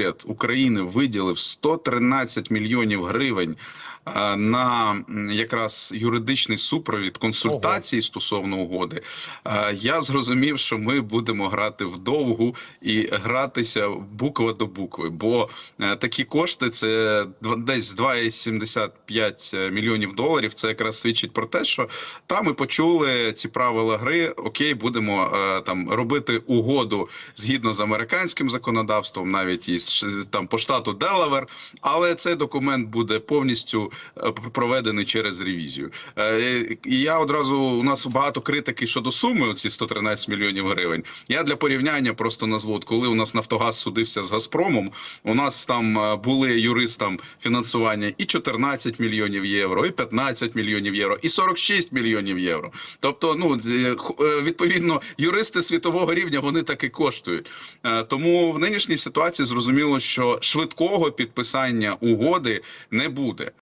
уряд України виділив 113 мільйонів гривень е, на якраз юридичний супровід консультацій стосовно угоди. е, Я зрозумів, що ми будемо грати в довгу і гратися буква до букви, бо е, такі кошти це десь 2,75 мільйонів доларів. Це якраз свідчить про те, що там ми почули ці правила гри. Окей, будемо там робити угоду згідно з американським законодавством, навіть із там по штату Делавер, але цей документ буде повністю е, проведений через ревізію. Е, І я одразу у нас багато критики щодо суми оці 113 мільйонів гривень. Я для порівняння просто назву, от коли у нас Нафтогаз судився з Газпромом, у нас там е, були юристам фінансування і 14 мільйонів євро, і 15 мільйонів євро, і 46 мільйонів євро. Тобто, ну відповідно, юристи світового рівня вони так і коштують. Тому в нинішній ситуації зрозуміло, що швидкого підписання угоди не буде.